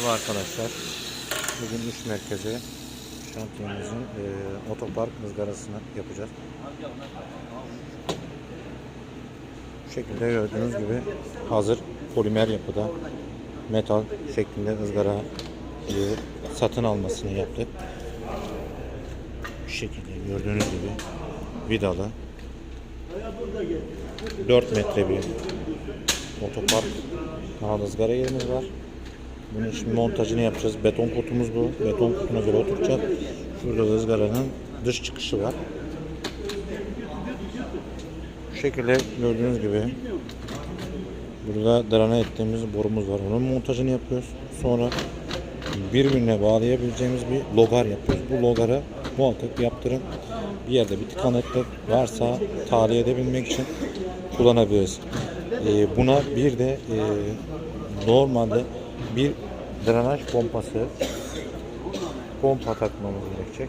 Merhaba arkadaşlar. Bugün iş merkezi şantiyemizin e, otopark ızgarasını yapacağız. Bu şekilde gördüğünüz gibi hazır polimer yapıda metal şeklinde ızgara e, satın almasını yaptık. Bu şekilde gördüğünüz gibi vidalı 4 metre bir otopark kanal ızgara yerimiz var. Bunun şimdi montajını yapacağız. Beton kutumuz bu. Beton kutuna göre oturacak. Şurada da ızgaranın dış çıkışı var. Bu şekilde gördüğünüz gibi burada drana ettiğimiz borumuz var. Onun montajını yapıyoruz. Sonra birbirine bağlayabileceğimiz bir logar yapıyoruz. Bu logara muhakkak yaptırın. Bir yerde bir tıkanıklık varsa tahliye edebilmek için kullanabiliriz. Ee, buna bir de e, normalde bir drenaj pompası pompa takmamız gerekecek.